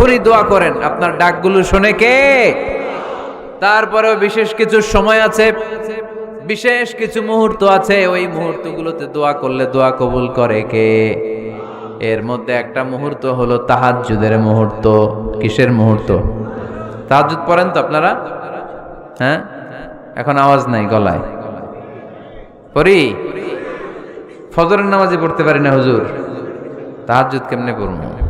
যখনই দোয়া করেন। আপনার ডাকগুলো শোনে কে? তারপরেও বিশেষ কিছু সময় আছে, বিশেষ কিছু মুহূর্ত আছে, ওই মুহূর্তগুলোতে দোয়া করলে দোয়া কবুল করে কে? এর মধ্যে একটা মুহূর্ত হলো তাহাজ্জুদের মুহূর্ত। কিসের মুহূর্ত? তাহাজ্জুদ পড়েন তো আপনারা? হ্যাঁ? এখন আওয়াজ নাই গলায়। পড়ি? ফজরের নামাজে পড়তে পারি না হুজুর। তাহাজ্জুদ কেমনে পড়ব?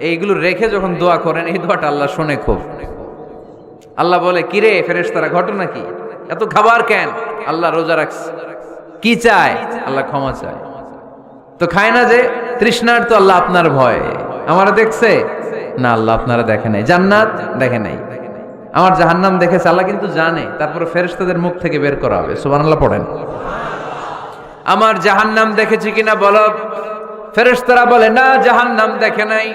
এইগুলো রেখে যখন দোয়া করেন, এই দোয়াটা আল্লাহ শোনে খুব। আল্লাহ বলে কিরে ফেরেশতারা, ঘটনা কি এত খাবার কেন? আল্লাহ রোজা রাখছে। কি চায়? আল্লাহ ক্ষমা চায়। তো খায় না যে, তৃষ্ণার তো আল্লাহ আপনার ভয়। আমারা দেখছে? না, আল্লাহ আপনারা দেখে নাই। জান্নাত দেখে নাই। আমার জাহান্নাম দেখেছে, আল্লাহ কিন্তু জানে। তারপরে ফেরেশতাদের মুখ থেকে বের করা হবে। সুবহানাল্লাহ, পড়েন। আমার জাহান্নাম দেখেছি কিনা বলো? ফেরেশতারা বলে, না, জাহান্নাম দেখে নাই।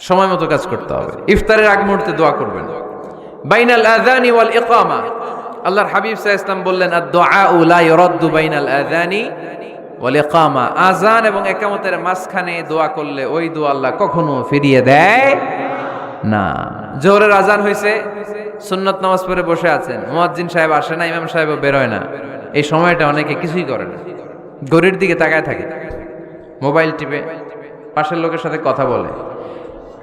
সময় মতো কাজ করতে হবে। ইফতারের আগ মুহূর্তে দোয়া করবেন। বাইনাল আযানি ওয়াল ইকামা। আল্লাহর হাবিব সাল্লাল্লাহু ইসলাম বললেন আদ-দুআ লা ইউরাদ্দু বাইনাল আযানি ওয়াল ইকামা। আযান এবং ইকামতের মাঝখানে দোয়া করলে ওই দোয়া আল্লাহ কখনো ফিরিয়ে দেয় না। জোহরের আজান হয়েছে সুন্নত নামাজ পড়ে বসে আছেন। মুয়াজ্জিন সাহেব আসে না, ইমাম সাহেবও বেরোয় না। এই সময়টা অনেকে কিছুই করে না। গরির দিকে তাকায় থাকে। মোবাইল টিপে, পাশের লোকের সাথে কথা বলে।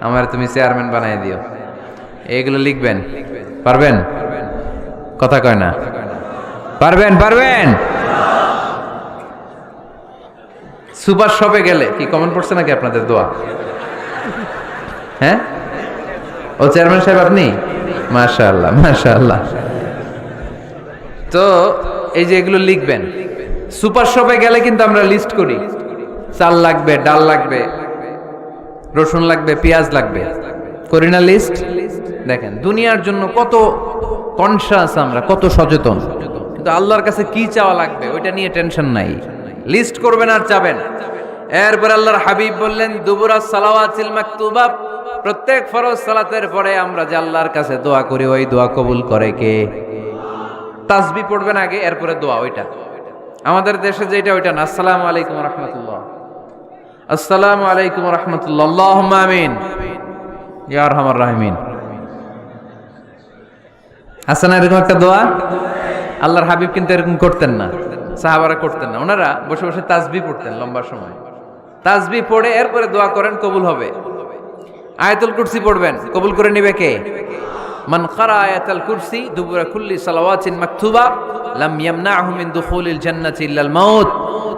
আমার তুমি চেয়ারম্যান বানাই দিও। এগুলো লিখবেন? পারবেন? কথা কয় না। পারবেন পারবেন? সুপার শপে গেলে, কি কমেন্ট পড়ছে নাকি আপনাদের দোয়া? হ্যাঁ? ও চেয়ারম্যান সাহেব আপনি? মাশাআল্লাহ মাশাআল্লাহ। তো, এই যে এগুলো লিখবেন। সুপার শপে গেলে কিন্তু আমরা লিস্ট করি। চাল লাগবে, ডাল লাগবে। রসুন লাগবে, পেঁয়াজ লাগবে। করি না লিস্ট দেখেন, দুনিয়ার জন্য কত কনসাস আমরা, কত সচেতন। কিন্তু আল্লাহর কাছে কি চাওয়া লাগবে, ওইটা নিয়ে টেনশন নাই। লিস্ট করবেন আর চাবেন এরপর আল্লাহর হাবিব বললেন, দুবুরা সালাওয়াতিল মাকতুবা। প্রত্যেক ফরজ সালাতের পরে আমরা যে আল্লাহর কাছে দোয়া করি, ওই দোয়া কবুল করে কে? তাসবি পড়বেন আগে, এরপরে দোয়া, ওইটা। আমাদের দেশে যেটা, ওইটা না। আসসালামু আলাইকুম রহমতুল্লাহ। আসসালামু আলাইকুম রহমতুল্লাহ। আমিন। ইয়া রহমান। রাহমিন আছে এরকম একটা দোয়া? আল্লাহর হাবিব কিন্তু এরকম করতেন না। সাহাবারা করতেন না। ওনারা বসে বসে তাসবি পড়তেন লম্বা সময়। তাসবি পড়ে এরপরে দোয়া করেন, কবুল হবে। আয়াতুল কুরসি পড়বেন। কবুল করে নিবে কে? মান খারা আয়াতুল কুরসি দুবুরা কুল্লি সালাওয়াতিন মাকতুবা, লাম ইয়ামনাহু মিন দুখুলিল জান্নাতি ইল্লাল মাউত।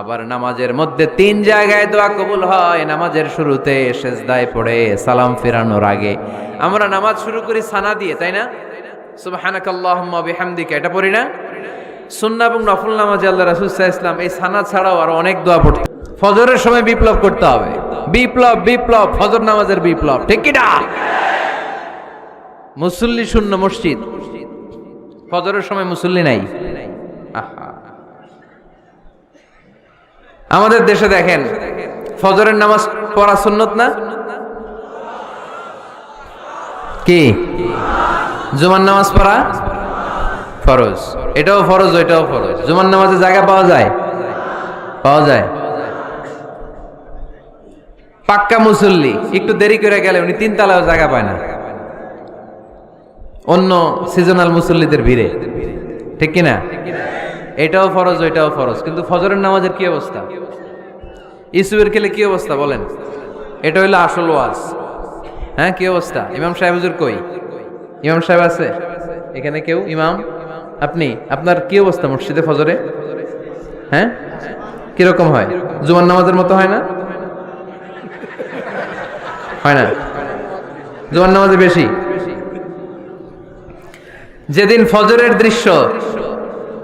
আবার নামাজের মধ্যে তিন জায়গায় দোয়া কবুল হয়। নামাজের শুরুতে সেজদায় পড়ে সালাম ফেরানোর আগে। আমরা নামাজ শুরু করি সানা দিয়ে, তাই না? সুবহানাকাল্লাহুম্মা বিহামদিকা, এটা পড়ি না? সুন্নাহ এবং নফল নামাজে আল্লাহ রাসূল ইসলাম এই সানা ছাড়াও আরও অনেক দোয়া পড়তে ফজরের সময় বিপ্লব করতে হবে। বিপ্লব বিপ্লব, ফজর নামাজের বিপ্লব, ঠিক কি মুসল্লি শূন্য মসজিদ। ফজরের সময় মুসল্লি নাই। আহা। আমাদের দেশে দেখেন, ফজরের নামাজ পড়া সুন্নত না? কি? জুমার নামাজ পড়া ফরজ। এটাও ফরজ, ওইটাও ফরজ। জুমার নামাজে জায়গা পাওয়া যায়? পাওয়া যায়। পাক্কা মুসল্লি, একটু দেরি করে গেলে উনি তিন তালাও জায়গা পায় না। অন্য সিজনাল মুসল্লিদের ভিড়ে। ঠিক কিনা? এটাও ফরজ, ওইটাও ফরজ। কিন্তু ফজরের নামাজের কি অবস্থা? ইসুবের খেলে কি অবস্থা বলেন? এটা হইল আসল ওয়াজ। হ্যাঁ কি অবস্থা? ইমাম সাহেব হুজুর কই? ইমাম সাহেব আছে? এখানে কেউ? ইমাম? আপনি? আপনার কি অবস্থা মসজিদে ফজরে? হ্যাঁ? কীরকম হয়? জুমার নামাজের মতো হয় না? হয় না? জুমার নামাজে বেশি? যেদিন ফজরের দৃশ্য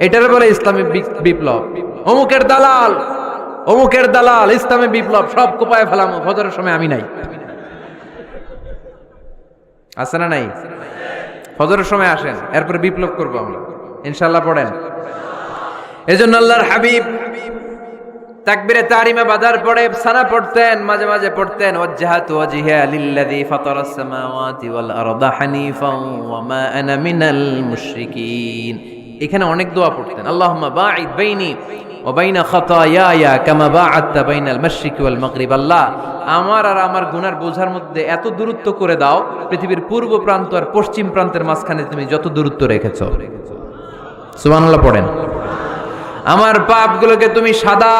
এটার বলে ইসলামী বিপ্লব। অমুকের দালাল অমুকের দালাল, ইসলামী বিপ্লব, সব কোপায় ফেলাম, ফজরের সময় আমি নাই। আছে না নাই? ফজরের সময় আসেন, এরপরে বিপ্লব করব আমরা। ইনশাল্লাহ পড়েন। এজন্য আল্লাহর হাবিব তাকবিরে তারিমা বাজার পড়ে, সানা পড়তেন, মাঝে মাঝে পড়তেন, ওয়াজ্জাহাতু ওয়াজহিয়া লিল্লাযী ফাতারাস সামাওয়াতি ওয়াল আরদা হানিফান ওয়া মা আনা মিনাল মুশরিকিন। এখানে অনেক দোয়া পড়তেন। বাঈদ বাইনি কামা বাআদতা বাইনাল মাশরিকি ওয়াল মাগরিব। আল্লাহ, আমার আর আমার গুনার বোঝার মধ্যে এত দূরত্ব করে দাও, পৃথিবীর পূর্ব প্রান্ত আর পশ্চিম প্রান্তের মাঝখানে তুমি যত দূরত্ব রেখেছো। সুবহানাল্লাহ পড়েন। আমার পাপগুলোকে তুমি সাদা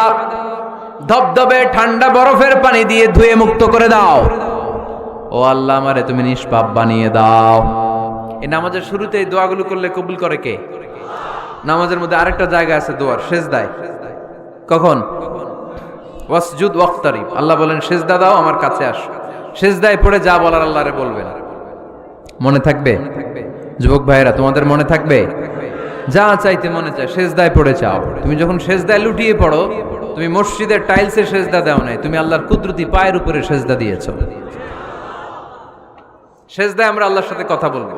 ধবধবে ঠান্ডা বরফের পানি দিয়ে ধুয়ে মুক্ত করে দাও। ও আল্লাহ, আমারে তুমি নিষ্পাপ বানিয়ে দাও। এই নামাজের শুরুতে এই দোয়াগুলো করলে কবুল করে কে? নামাজের মধ্যে আরেকটা জায়গা আছে দোয়ার শেষ দায় কখন? ওয়াসজুদ ওয়াক্তারিব। আল্লাহ বলেন, সেজদা দাও, আমার কাছে আস। সেজদায় পড়ে যা বলার আল্লাহরে বলবেন মনে থাকবে? যুবক ভাইরা তোমাদের মনে থাকবে? যা চাইতে মনে চায়, সেজদায় পড়ে চাও তুমি যখন সেজদায় লুটিয়ে পড়ো, তুমি মসজিদের টাইলসে সেজদা দাও নাই, তুমি আল্লাহর কুদরতি পায়ের উপরে সেজদা দিয়েছ। সেজদায় আমরা আল্লাহর সাথে কথা বলব।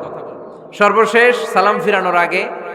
সর্বশেষ সালাম ফিরানোর আগে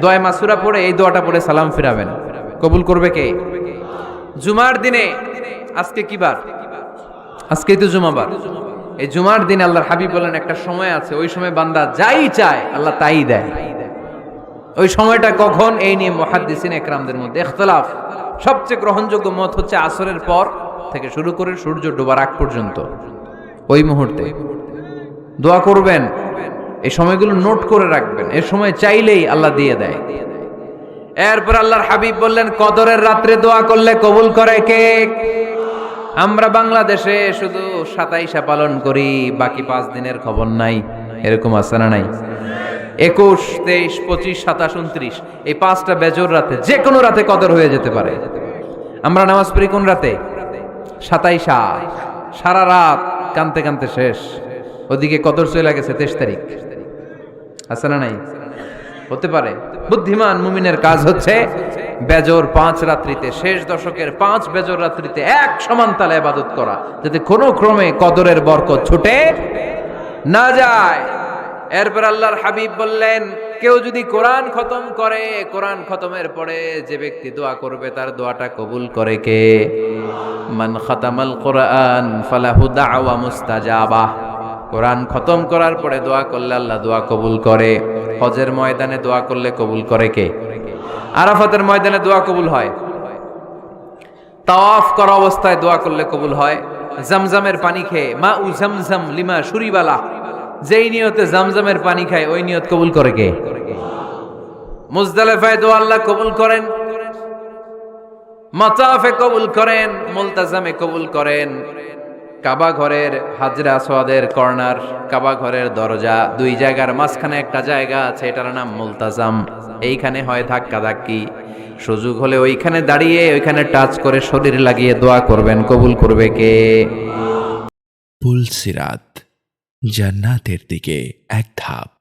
দোয়া মাসুরা পড়ে, এই দোয়াটা পড়ে সালাম ফিরাবেন। কবুল করবে কে? জুমার দিনে, আজকে কি বার? আজকেই তো জুমাবার। এই জুমার দিনে আল্লাহর হাবিব বলেন, একটা সময় আছে, ওই সময় বান্দা যাই চায়, আল্লাহ তাই দেয়। ওই সময়টা কখন? এই নিয়ে মহাদ্দিসিন একরামদের মধ্যে ইখতলাফ। সবচেয়ে গ্রহণযোগ্য মত হচ্ছে আসরের পর থেকে শুরু করে সূর্য ডোবার আগ পর্যন্ত। ওই মুহূর্তে। দোয়া করবেন। এই সময়গুলো নোট করে রাখবেন। এ সময় চাইলেই আল্লাহ দিয়ে দেয়। এরপর আল্লাহর হাবিব বললেন, কদরের রাত্রে দোয়া করলে কবুল করে কে? আমরা বাংলাদেশে শুধু সাতাইশা পালন করি, বাকি পাঁচ দিনের খবর নাই। এরকম আছে না নাই? একুশ, তেইশ, পঁচিশ, সাতাশ, উনত্রিশ, এই পাঁচটা বেজর রাতে যে কোনো রাতে কদর হয়ে যেতে পারে। আমরা নামাজ পড়ি কোন রাতে? সাতাইশা। সারা রাত কানতে কানতে শেষ। ওদিকে কদর চলে গেছে তেইশ তারিখ। আছে না নাই? হতে পারে। বুদ্ধিমান মুমিনের কাজ হচ্ছে বেজর পাঁচ রাত্রিতে, শেষ দশকের পাঁচ বেজর রাত্রিতে এক সমান তালে আবাদত করা, যাতে কোনো ক্রমে কদরের বরকত ছুটে না যায়। এরপর আল্লাহর হাবিব বললেন, কেউ যদি কোরআন খতম করে, কোরআন খতমের পরে যে ব্যক্তি দোয়া করবে, তার দোয়াটা কবুল করে কে? মান খতামাল কোরআন, ফালাহু দাওয়া মুস্তাজাবা। কোরআন খতম করার পরে দোয়া করলে আল্লাহ দোয়া কবুল করে। হজের ময়দানে দোয়া করলে কবুল করে কে? আরাফাতের ময়দানে দোয়া কবুল হয়। তাওয়াফ করা অবস্থায় দোয়া করলে কবুল হয়। জামজামের পানি খেয়ে, মা উ জামজাম লিমা সুরিবালা। যেই নিয়তে জামজামের পানি খায়, ওই নিয়ত কবুল করে কে? মুজদালেফায় দোয়া আল্লাহ কবুল করেন। মাতাফে কবুল করেন, মুলতাজামে কবুল করেন। কাবা ঘরের হাজরা সোয়াদের কর্নার, কাবা ঘরের দরজা, দুই জায়গার মাঝখানে একটা জায়গা আছে, এটার নাম মুলতাজাম। এইখানে হয় ধাক্কা ধাক্কি সুযোগ হলে ওইখানে দাঁড়িয়ে, ওইখানে টাচ করে শরীর লাগিয়ে দোয়া করবেন, কবুল করবে কে? পুলসিরাত জান্নাতের দিকে এক ধাপ।